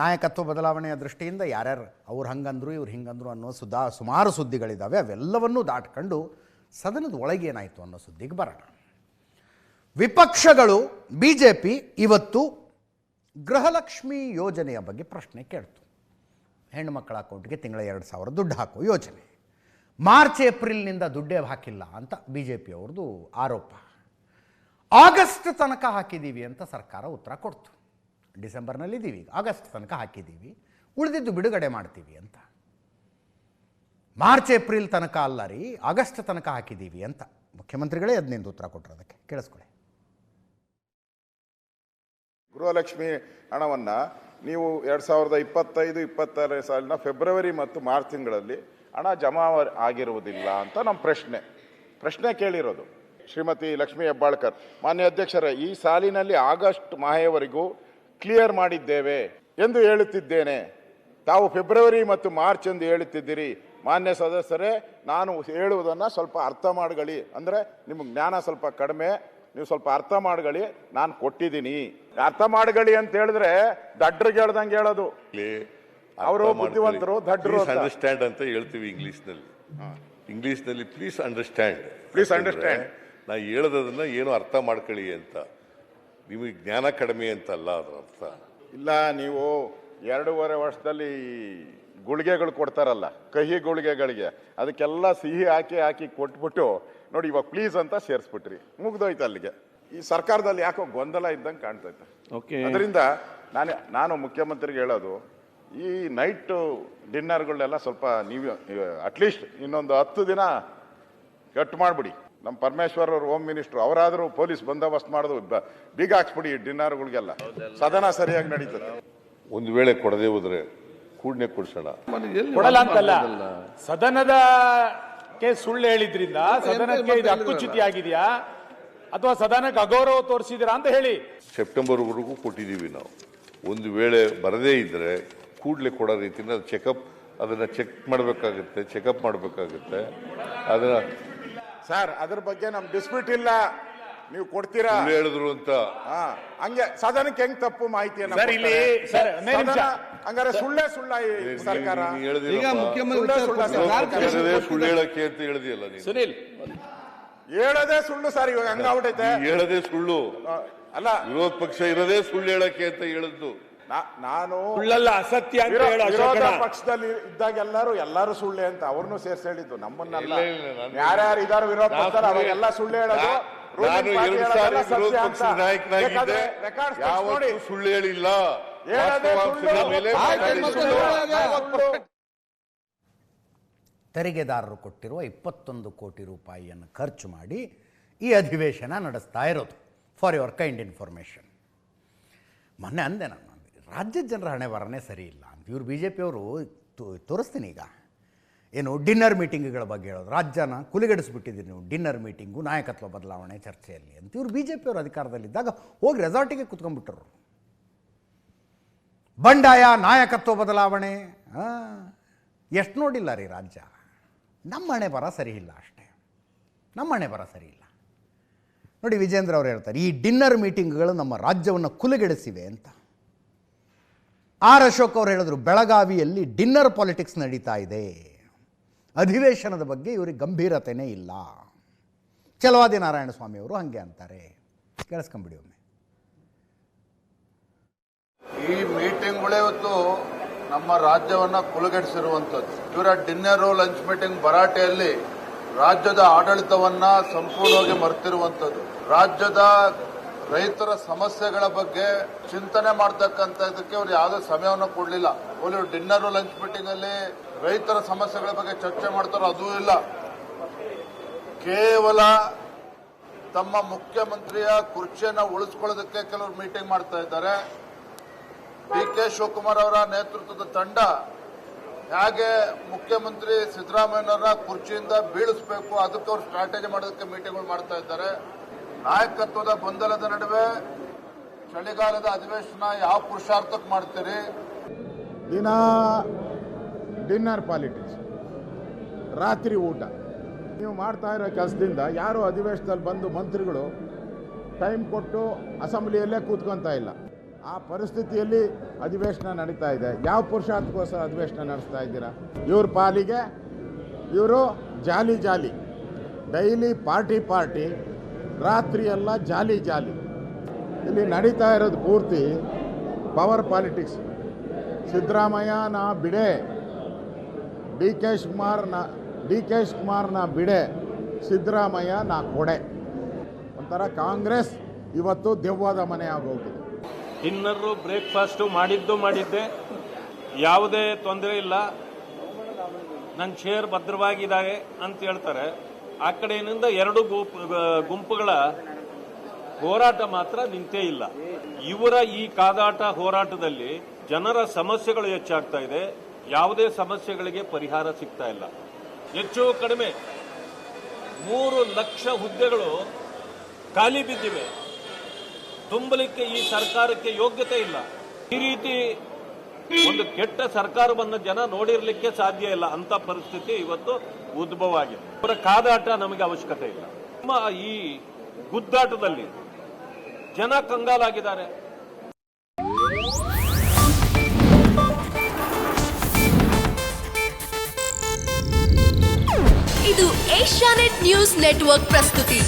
ನಾಯಕತ್ವ ಬದಲಾವಣೆಯ ದೃಷ್ಟಿಯಿಂದ ಯಾರ್ಯಾರು ಅವ್ರು ಹಂಗಂದ್ರು, ಇವ್ರು ಹಿಂಗಂದ್ರು ಅನ್ನೋ ಸುದಾ ಸುಮಾರು ಸುದ್ದಿಗಳಿದ್ದಾವೆ ಅವೆಲ್ಲವನ್ನೂ ದಾಟ್ಕೊಂಡು ಸದನದ ಒಳಗೆ ಏನಾಯಿತು ಅನ್ನೋ ಸುದ್ದಿಗೆ ಬರೋಣ. ವಿಪಕ್ಷಗಳು ಬಿ ಜೆ ಪಿ ಇವತ್ತು ಗೃಹಲಕ್ಷ್ಮಿ ಯೋಜನೆಯ ಬಗ್ಗೆ ಪ್ರಶ್ನೆ ಕೇಳ್ತು. ಹೆಣ್ಣು ಮಕ್ಕಳ ಅಕೌಂಟ್ಗೆ ತಿಂಗಳ ಎರಡು ಸಾವಿರ ದುಡ್ಡು ಹಾಕೋ ಯೋಜನೆ. ಮಾರ್ಚ್, ಏಪ್ರಿಲ್ನಿಂದ ದುಡ್ಡೇ ಹಾಕಿಲ್ಲ ಅಂತ ಬಿ ಜೆ ಪಿಯವ್ರದ್ದು ಆರೋಪ. ಆಗಸ್ಟ್ ತನಕ ಹಾಕಿದ್ದೀವಿ ಅಂತ ಸರ್ಕಾರ ಉತ್ತರ ಕೊಡ್ತು. ಡಿಸೆಂಬರ್ನಲ್ಲಿದ್ದೀವಿ, ಈಗ ಆಗಸ್ಟ್ ತನಕ ಹಾಕಿದ್ದೀವಿ, ಉಳಿದಿದ್ದು ಬಿಡುಗಡೆ ಮಾಡ್ತೀವಿ ಅಂತ. ಮಾರ್ಚ್, ಏಪ್ರಿಲ್ ತನಕ ಅಲ್ಲ ರೀ, ಆಗಸ್ಟ್ ತನಕ ಹಾಕಿದ್ದೀವಿ ಅಂತ. ಮುಖ್ಯಮಂತ್ರಿಗಳೇ ಅದನ್ನಿಂದ ಉತ್ತರ ಕೊಟ್ಟರು ಅದಕ್ಕೆ, ಕೇಳಿಸ್ಕೊಳ್ಳಿ. ಗೃಹಲಕ್ಷ್ಮಿ ಹಣವನ್ನು ನೀವು ಎರಡು ಸಾವಿರದ ಇಪ್ಪತ್ತೈದು ಇಪ್ಪತ್ತಾರನೇ ಸಾಲಿನ ಫೆಬ್ರವರಿ ಮತ್ತು ಮಾರ್ಚ್ ತಿಂಗಳಲ್ಲಿ ಹಣ ಜಮಾ ಆಗಿರುವುದಿಲ್ಲ ಅಂತ ನಮ್ಮ ಪ್ರಶ್ನೆ. ಪ್ರಶ್ನೆ ಕೇಳಿರೋದು. ಶ್ರೀಮತಿ ಲಕ್ಷ್ಮೀ ಹೆಬ್ಬಾಳ್ಕರ್, ಮಾನ್ಯ ಅಧ್ಯಕ್ಷರೇ, ಈ ಸಾಲಿನಲ್ಲಿ ಆಗಸ್ಟ್ ಮಾಹೆಯವರೆಗೂ ಕ್ಲಿಯರ್ ಮಾಡಿದ್ದೇವೆ ಎಂದು ಹೇಳುತ್ತಿದ್ದೇನೆ. ತಾವು ಫೆಬ್ರವರಿ ಮತ್ತು ಮಾರ್ಚ್ ಎಂದು ಹೇಳುತ್ತಿದ್ದೀರಿ. ಮಾನ್ಯ ಸದಸ್ಯರೇ ನಾನು ಹೇಳುವುದನ್ನು ಸ್ವಲ್ಪ ಅರ್ಥ ಮಾಡ್ಕೊಳ್ಳಿ. ಅಂದರೆ ನಿಮಗೆ ಜ್ಞಾನ ಸ್ವಲ್ಪ ಕಡಿಮೆ ನೀವು ಸ್ವಲ್ಪ ಅರ್ಥ ಮಾಡ್ಕೊಳ್ಳಿ ನಾನು ಕೊಟ್ಟಿದ್ದೀನಿ. ಅರ್ಥ ಮಾಡ್ಕೊಳ್ಳಿ ಅಂತ ಹೇಳಿದ್ರೆ ದಡ್ರಿಗೆ ಹೇಳ್ದಂಗೆ ಹೇಳೋದು. ಅವರು ಬುದ್ಧಿವಂತರು, ದಡ್ರು ಅಂತ. ಅಂಡರ್ಸ್ಟ್ಯಾಂಡ್ ಅಂತ ಹೇಳ್ತೀವಿ ಇಂಗ್ಲೀಷ್ನಲ್ಲಿ. ಇಂಗ್ಲೀಷ್ನಲ್ಲಿ please understand please understand Please understand. ನಾ ಹೇಳೋದನ್ನ ಏನು ಅರ್ಥ ಮಾಡ್ಕೊಳ್ಳಿ ಅಂತ. ನಿಮಗೆ ಜ್ಞಾನ ಕಡಿಮೆ ಅಂತಲ್ಲ ಅದರ ಅರ್ಥ? ಇಲ್ಲ ನೀವು ಎರಡೂವರೆ ವರ್ಷದಲ್ಲಿ ಗುಳಿಗೆಗಳು ಕೊಡ್ತಾರಲ್ಲ ಕಹಿ ಗುಳಿಗೆಗಳಿಗೆ. ಅದಕ್ಕೆಲ್ಲ ಸಿಹಿ ಹಾಕಿ ಹಾಕಿ ಕೊಟ್ಬಿಟ್ಟು ನೋಡಿ ಇವಾಗ ಪ್ಲೀಸ್ ಅಂತ ಸೇರಿಸ್ಬಿಟ್ರಿ. ಮುಗ್ದೋಯ್ತು ಅಲ್ಲಿಗೆ. ಈ ಸರ್ಕಾರದಲ್ಲಿ ಯಾಕೋ ಗೊಂದಲ ಇದ್ದಂಗೆ ಕಾಣ್ತೈತೆ ಓಕೆ ಅದರಿಂದ ನಾನು ನಾನು ಮುಖ್ಯಮಂತ್ರಿಗೆ ಹೇಳೋದು ಈ ನೈಟ್ ಡಿನ್ನರ್ಗಳನ್ನೆಲ್ಲ ಸ್ವಲ್ಪ ನೀವು ಅಟ್ಲೀಸ್ಟ್ ಇನ್ನೊಂದು ಹತ್ತು ದಿನ ಕಟ್ ಮಾಡಿಬಿಡಿ. ನಮ್ಮ ಪರಮೇಶ್ವರ್ ಅವರು ಹೋಮ್ ಮಿನಿಸ್ಟ್ರು ಅವರಾದರೂ ಪೊಲೀಸ್ ಬಂದೋಬಸ್ತ್ ಮಾಡೋದು ಬೀಗ ಹಾಕ್ಸ್ಬಿಡಿ ಡಿನ್ನರ್ಗಳಿಗೆಲ್ಲ. ಸದನ ಸರಿಯಾಗಿ ನಡೀತದೆ. ಒಂದು ವೇಳೆ ಕೊಡದೆ ಹೋದ್ರೆ ಕೂಡನೆ ಕೊಡಿಸೋಣ. ಕೊಡಲ್ಲ ಅಂತಲ್ಲ. ಸದನದ ಸುಳ್ಳು ಹೇಳಿದ್ರಿಂದ ಸದನಕ್ಕೆ ಇದು ಹಕ್ಕುಚ್ಯುತಿ ಆಗಿದೆಯಾ? ಅಥವಾ ಸದನಕ್ಕೆ ಅಗೌರವ ತೋರಿಸಿದಿರಾ ಅಂತ ಹೇಳಿ. ಸೆಪ್ಟೆಂಬರ್ವರೆಗೂ ಕೊಟ್ಟಿದ್ದೀವಿ ನಾವು. ಒಂದು ವೇಳೆ ಬರದೇ ಇದ್ರೆ ಕೂಡಲೇ ಕೊಡೋ ರೀತಿಯಿಂದ ಚೆಕಪ್ ಅದನ್ನ ಚೆಕ್ ಮಾಡಬೇಕಾಗುತ್ತೆ ಚೆಕಪ್ ಮಾಡಬೇಕಾಗುತ್ತೆ. ಅದನ್ನ ಸರ್ ಅದ್ರ ಬಗ್ಗೆ ನಮ್ ಡಿಸ್ಪ್ಯೂಟ್ ಇಲ್ಲ. ನೀವು ಕೊಡ್ತೀರಾ? ಹೇಳಿದ್ರು ಅಂತ. ಹಾ ಹಂಗೆ ಸದನಕ್ಕೆ ಹೆಂಗ್ ತಪ್ಪು ಮಾಹಿತಿ ಸರ್, ಇಲ್ಲಿ- ಸರ್, ಒಂದೇ ನಿಮಿಷ. ಹಂಗಾರೆ ಸುಳ್ಳೇ ಸುಳ್ಳ ಈ ಸರ್ಕಾರ. ಈಗ ಮುಖ್ಯಮಂತ್ರಿ ಸುಳ್ಳು ಸುಳ್ಳು ವಿಚಾರ ಸರ್. ಕೊಡ್ತಾರೆ. ಹೇಳದೆ ಸುಳ್ಳು ಹೇಳಕ್ಕೆ ಅಂತ ಹೇಳ್ದಿಯಲ್ಲ ನೀನು. ಸುನಿಲ್. ಹೇಳೋದೇ ಸುಳ್ಳು ಸರ್ ಇವಾಗ ಹಂಗಾಗ್ಬಿಟ್ಟೈತೆ ನೀ ಹೇಳದೆ ಸುಳ್ಳು. ಅಲ್ಲ. ವಿರೋಧ ಪಕ್ಷ ಇರೋದೇ ಸುಳ್ಳು ಹೇಳಕ್ಕೆ ಅಂತ ಹೇಳಿದ್ದು. ನಾನು ಸುಳ್ಳಲ್ಲ ಅಸತ್ಯ ಅಂತ ವಿರೋಧ ಪಕ್ಷದಲ್ಲಿ ಇದ್ದಾಗ ಎಲ್ಲರೂ ಎಲ್ಲರೂ ಸುಳ್ಳೆ ಅಂತ ಅವ್ರನ್ನೂ ಸೇರ್ಸಿ ಹೇಳಿದ್ದು ನಮ್ಮನ್ನೆಲ್ಲ ಇಲ್ಲ, ಇಲ್ಲ, ನಾನು- ಯಾರ್ಯಾರು ಇದಾರು ವಿರೋಧ ನಾನು ಪಕ್ಷ ಅವಾಗೆಲ್ಲ ಸುಳ್ಳು ಹೇಳೋದು ನಾ- ನಾನು ಎರಡು ಸಾರಿ ವಿರೋಧ ಪಕ್ಷದ. ನಾಯಕನಾಗಿದ್ದೆ ಯಾವತ್ತೂ ಸುಳ್ಳು ಹೇಳಿಲ್ಲ ಹೇಳದೆ ವಾಸ್ತವಾಂಶದ ಸುಳ್ಳು. ಮೇಲೆ ಮಾತಾಡಿ ಮತ್ತೆ ಸುಳ್ಳು. ಸುಳ್ಳು. ತೆರಿಗೆದಾರರು ಕೊಟ್ಟಿರುವ ಇಪ್ಪತ್ತೊಂದು ಕೋಟಿ ರೂಪಾಯಿಯನ್ನು ಖರ್ಚು ಮಾಡಿ ಈ ಅಧಿವೇಶನ ನಡೆಸ್ತಾ ಇರೋದು ಫಾರ್ ಯುವರ್ ಕೈಂಡ್ ಇನ್ಫಾರ್ಮೇಷನ್ ಮೊನ್ನೆ ಅಂದೆ ನಾನು ರಾಜ್ಯದ ಜನರ ಹಣೆ ಬರನೇ ಸರಿ ಇಲ್ಲ. ಅಂತ ಇವರು ಬಿ ಜೆ ಪಿಯವರು ತೋರಿಸ್ತೀನಿ ಈಗ. ಏನು ಡಿನ್ನರ್ ಮೀಟಿಂಗ್ಗಳ ಬಗ್ಗೆ ಹೇಳೋದು. ರಾಜ್ಯನ ಕುಲಿಗಡಿಸ್ಬಿಟ್ಟಿದ್ದೀರಿ ನೀವು. ಡಿನ್ನರ್ ಮೀಟಿಂಗು, ನಾಯಕತ್ವ ಬದಲಾವಣೆ ಚರ್ಚೆಯಲ್ಲಿ ಅಂತ ಇವ್ರು ಬಿ ಜೆ ಪಿಯವರು ಅಧಿಕಾರದಲ್ಲಿದ್ದಾಗ ಹೋಗಿ ರೆಸಾರ್ಟಿಗೆ ಕುತ್ಕೊಂಡ್ಬಿಟ್ಟರು. ಬಂಡಾಯ, ನಾಯಕತ್ವ ಬದಲಾವಣೆ ಎಷ್ಟು ನೋಡಿಲ್ಲ ರೀ ರಾಜ್ಯ. ನಮ್ಮ ಹಣೆ ಬರ ಸರಿ ಇಲ್ಲ ಅಷ್ಟೇ. ನಮ್ಮ ಹಣೆ ಬರ ಸರಿ ಇಲ್ಲ. ನೋಡಿ ವಿಜೇಂದ್ರ ಅವರು ಹೇಳ್ತಾರೆ, ಈ ಡಿನ್ನರ್ ಮೀಟಿಂಗ್ಗಳು ನಮ್ಮ ರಾಜ್ಯವನ್ನು ಕುಲಗೆಡಿಸಿವೆ ಅಂತ. ಆರ್ ಅಶೋಕ್ ಅವರು ಹೇಳಿದ್ರು, ಬೆಳಗಾವಿಯಲ್ಲಿ ಡಿನ್ನರ್ ಪಾಲಿಟಿಕ್ಸ್ ನಡೀತಾ ಇದೆ. ಅಧಿವೇಶನದ ಬಗ್ಗೆ ಇವರಿಗೆ ಗಂಭೀರತೆನೇ ಇಲ್ಲ. ಚಲವಾದಿ ನಾರಾಯಣ ಸ್ವಾಮಿ ಅವರು ಹಾಗೆ ಅಂತಾರೆ. ಕೇಳಿಸ್ಕೊಂಬಿಡಿ ಒಮ್ಮೆ. ಈ ಮೀಟಿಂಗ್ಗಳೇ ಇವತ್ತು ನಮ್ಮ ರಾಜ್ಯವನ್ನ ಕುಲಗೆಡಿಸಿರುವಂಥದ್ದು. ಇವರ ಡಿನ್ನರು ಲಂಚ್ ಮೀಟಿಂಗ್ ಭರಾಟೆಯಲ್ಲಿ ರಾಜ್ಯದ ಆಡಳಿತವನ್ನ ಸಂಪೂರ್ಣವಾಗಿ ಮರೆತಿರುವಂಥದ್ದು. ರಾಜ್ಯದ ರೈತರ ಸಮಸ್ಯೆಗಳ ಬಗ್ಗೆ ಚಿಂತನೆ ಮಾಡ್ತಕ್ಕಂಥದಕ್ಕೆ ಅವ್ರು ಯಾವುದೇ ಸಮಯವನ್ನು ಕೊಡಲಿಲ್ಲ. ಇವರು ಡಿನ್ನರು, ಲಂಚ್ ಮೀಟಿಂಗ್ ಅಲ್ಲಿ ರೈತರ ಸಮಸ್ಯೆಗಳ ಬಗ್ಗೆ ಚರ್ಚೆ ಮಾಡ್ತಾರೋ ಅದೂ ಇಲ್ಲ. ಕೇವಲ ತಮ್ಮ ಮುಖ್ಯಮಂತ್ರಿಯ ಕುರ್ಚಿಯನ್ನು ಉಳಿಸ್ಕೊಳ್ಳೋದಕ್ಕೆ ಕೆಲವರು ಮೀಟಿಂಗ್ ಮಾಡ್ತಾ ಇದ್ದಾರೆ. ಡಿ ಕೆ ಶಿವಕುಮಾರ್ ಅವರ ನೇತೃತ್ವದ ತಂಡ ಹೇಗೆ ಮುಖ್ಯಮಂತ್ರಿ ಸಿದ್ದರಾಮಯ್ಯನವರ ಕುರ್ಚಿಯಿಂದ ಬೀಳಿಸಬೇಕು, ಅದಕ್ಕೆ ಅವರು ಸ್ಟ್ರಾಟಜಿ ಮಾಡೋದಕ್ಕೆ ಮೀಟಿಂಗ್ಗಳು ಮಾಡ್ತಾ ಇದ್ದಾರೆ. ನಾಯಕತ್ವದ ಗೊಂದಲದ ನಡುವೆ ಚಳಿಗಾಲದ ಅಧಿವೇಶನ ಯಾವ ಪುರುಷಾರ್ಥಕ್ಕೆ ಮಾಡ್ತೀರಿ? ದಿನ ಡಿನ್ನರ್ ಪಾಲಿಟಿಕ್ಸ್, ರಾತ್ರಿ ಊಟ. ನೀವು ಮಾಡ್ತಾ ಇರೋ ಕೆಲಸದಿಂದ ಯಾರು ಅಧಿವೇಶನದಲ್ಲಿ ಬಂದು ಮಂತ್ರಿಗಳು ಟೈಮ್ ಕೊಟ್ಟು ಅಸೆಂಬ್ಲಿಯಲ್ಲೇ ಕೂತ್ಕೊತಾ ಇಲ್ಲ. ಆ ಪರಿಸ್ಥಿತಿಯಲ್ಲಿ ಅಧಿವೇಶನ ನಡೀತಾ ಇದೆ. ಯಾವ ಪುರುಷಾರ್ಥಕ್ಕೋಸ್ಕರ ಅಧಿವೇಶನ ನಡೆಸ್ತಾ ಇದ್ದೀರಾ? ಇವ್ರ ಪಾಲಿಗೆ ಇವರು jolly jolly. Daily party party ರಾತ್ರಿ ಎಲ್ಲ ಜಾಲಿ ಜಾಲಿ. ಇಲ್ಲಿ ನಡೀತಾ ಇರೋದು ಪೂರ್ತಿ ಪವರ್ ಪಾಲಿಟಿಕ್ಸ್ ಸಿದ್ದರಾಮಯ್ಯ ನಾ ಬಿಡೆ. ಡಿ ಕೆ ಶಿವಕುಮಾರ್ನ ಡಿ ಕೆ ಶಿವಕುಮಾರ್ನ ಬಿಡೆ. ಸಿದ್ದರಾಮಯ್ಯ ನಾ ಕೊಡೆ. ಒಂಥರ ಕಾಂಗ್ರೆಸ್ ಇವತ್ತು ದೆವ್ವದ ಮನೆ ಆಗೋಗಿದೆ. ಇನ್ನರು ಬ್ರೇಕ್ಫಾಸ್ಟು ಮಾಡಿದ್ದು ಮಾಡಿದ್ದೆ. ಯಾವುದೇ ತೊಂದರೆ ಇಲ್ಲ. ನನ್ನ ಚೇರ್ ಭದ್ರವಾಗಿದ್ದಾವೆ ಅಂತ ಹೇಳ್ತಾರೆ. ಆ ಕಡೆಯಿಂದ ಎರಡು ಗುಂಪು ಗುಂಪುಗಳ ಹೋರಾಟ ಮಾತ್ರ ನಿಂತೇ ಇಲ್ಲ. ಇವರ ಈ ಕಾದಾಟ ಹೋರಾಟದಲ್ಲಿ ಜನರ ಸಮಸ್ಯೆಗಳು ಹೆಚ್ಚಾಗ್ತಾ ಇದೆ. ಯಾವುದೇ ಸಮಸ್ಯೆಗಳಿಗೆ ಪರಿಹಾರ ಸಿಗ್ತಾ ಇಲ್ಲ. ಹೆಚ್ಚು ಕಡಿಮೆ ಮೂರು ಲಕ್ಷ ಹುದ್ದೆಗಳು ಖಾಲಿ ಬಿದ್ದಿವೆ. ತುಂಬಲಿಕ್ಕೆ ಈ ಸರ್ಕಾರಕ್ಕೆ ಯೋಗ್ಯತೆ ಇಲ್ಲ. ಈ ರೀತಿ ಒಂದು ಕೆಟ್ಟ ಸರ್ಕಾರವನ್ನು ಜನ ನೋಡಿರ್ಲಿಕ್ಕೆ ಸಾಧ್ಯ ಇಲ್ಲ. ಅಂತ ಪರಿಸ್ಥಿತಿ ಇವತ್ತು ಉದ್ಭವ ಆಗಿದೆ ಅವರ ಕಾದಾಟ ನಮಗೆ ಅವಶ್ಯಕತೆ ಇಲ್ಲ. ನಮ್ಮ ಈ ಗುದ್ದಾಟದಲ್ಲಿ ಜನ ಕಂಗಾಲಾಗಿದ್ದಾರೆ. ಇದು ಏಷ್ಯಾನೆಟ್ ನ್ಯೂಸ್ ನೆಟ್ವರ್ಕ್ ಪ್ರಸ್ತುತಿ.